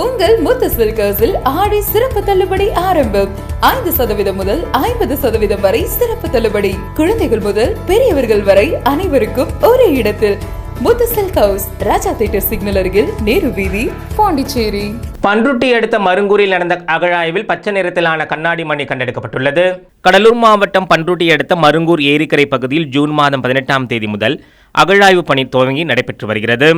உங்கள் முத்து சில்கர்ஸில் ஆடி சிறப்பு தள்ளுபடி ஆரம்பம். ஐந்து சதவீதம் முதல் ஐம்பது சதவீதம் வரை சிறப்பு தள்ளுபடி. குழந்தைகள் முதல் பெரியவர்கள் வரை அனைவருக்கும் ஒரே இடத்தில். புத்த ஹவுஸ் ராஜா தேட்டர் சிக்னல் அருகில் நேரு வீதி பாண்டிச்சேரி. பன்ருட்டி அடுத்த மருங்கூரில் நடந்த அகழாய்வில் பச்சை நிறத்திலான கண்ணாடி மணி கண்டெடுக்கப்பட்டுள்ளது. கடலூர் மாவட்டம் பன்ருட்டி அடுத்த மருங்கூர் ஏரிக்கரை பகுதியில் ஜூன் மாதம் பதினெட்டாம் தேதி முதல் அகழாய்வு பணி துவங்கி நடைபெற்று வருகிறது.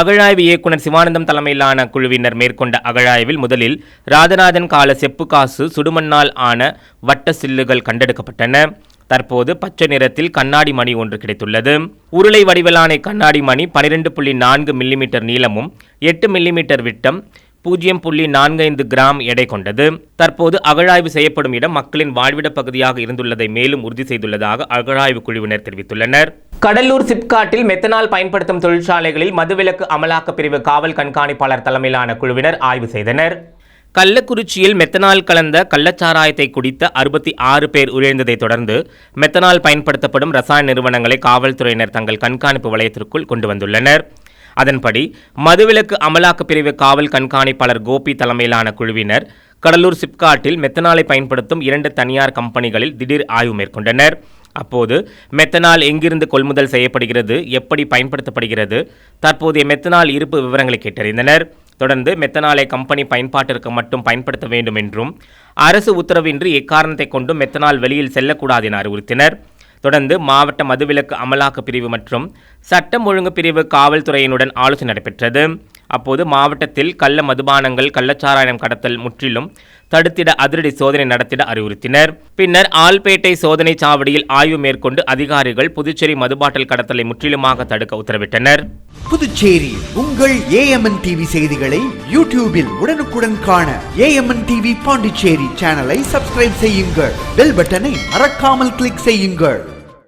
அகழாய்வு இயக்குனர் சிவானந்தம் தலைமையிலான குழுவினர் மேற்கொண்ட அகழாய்வில் முதலில் ராதநாதன் கால செப்பு காசு சுடுமண்ணால் ஆன வட்ட சில்லுகள் கண்டெடுக்கப்பட்டன. தற்போது பச்சை நிறத்தில் கண்ணாடி மணி ஒன்று கிடைத்துள்ளது. உருளை வடிவிலான கண்ணாடி மணி பனிரெண்டு புள்ளி நான்கு மில்லிமீட்டர் நீளமும் எட்டு மில்லிமீட்டர் விட்டம் பூஜ்ஜியம் புள்ளி நான்கைந்து கிராம் எடை கொண்டது. தற்போது அகழாய்வு செய்யப்படும் இடம் மக்களின் வாழ்விட பகுதியாக இருந்துள்ளதை மேலும் உறுதி செய்துள்ளதாக அகழாய்வு குழுவினர் தெரிவித்துள்ளனர். கடலூர் சிப்காட்டில் மெத்தனால் பயன்படுத்தும் தொழிற்சாலைகளில் மதுவிலக்கு அமலாக்க பிரிவு காவல் கண்காணிப்பாளர் தலைமையிலான குழுவினர் ஆய்வு செய்தனர். கள்ளக்குறிச்சியில் மெத்தனால் கலந்த கள்ளச்சாராயத்தை குடித்த அறுபத்தி ஆறு பேர் உயிரிழந்ததைத் தொடர்ந்து மெத்தனால் பயன்படுத்தப்படும் ரசாயன நிறுவனங்களை காவல்துறையினர் தங்கள் கண்காணிப்பு வளையத்திற்குள் கொண்டு வந்துள்ளனர். அதன்படி மதுவிலக்கு அமலாக்க பிரிவு காவல் கண்காணிப்பாளர் கோபி தலைமையிலான குழுவினர் கடலூர் சிப்காட்டில் மெத்தனாலை பயன்படுத்தும் இரண்டு தனியார் கம்பெனிகளில் திடீர் ஆய்வு மேற்கொண்டனர். அப்போது மெத்தனால் எங்கிருந்து கொள்முதல் செய்யப்படுகிறது எப்படி பயன்படுத்தப்படுகிறது தற்போதைய மெத்தனால் இருப்பு விவரங்களை கேட்டறிந்தனர். தொடர்ந்து மெத்தனாலை கம்பெனி பயன்பாட்டிற்கு மட்டும் பயன்படுத்த வேண்டும் என்றும் அரசு உத்தரவின்றி எக்காரணத்தை கொண்டும் மெத்தனால் வெளியில் செல்லக்கூடாது என அறிவுறுத்தினர். தொடர்ந்து மாவட்ட மதுவிலக்கு அமலாக்க பிரிவு மற்றும் சட்டம் ஒழுங்கு பிரிவு காவல்துறையினுடன் ஆலோசனை நடைபெற்றது. அப்போது மாவட்டத்தில் கள்ள மதுபானங்கள் கள்ளச்சாராயம் கடத்தல் முற்றிலும் தடுத்திட அதிரடி சோதனை நடத்திட அறிவுறுத்தினர். பின்னர் ஆல்பேட்டை சோதனை சாவடியில் ஆய்வு மேற்கொண்டு அதிகாரிகள் புதுச்சேரி மதுபாட்டல் கடத்தலை முற்றிலுமாக தடுக்க உத்தரவிட்டனர். புதுச்சேரி உங்கள் ஏஎம்என் டிவி செய்திகளை யூடியூபில் உடனுக்குடன் காண ஏஎம்என் டிவி பாண்டிச்சேரி சேனலை சப்ஸ்கிரைப் செய்யுங்கள். பெல் பட்டனை மறக்காமல் கிளிக் செய்யுங்கள்.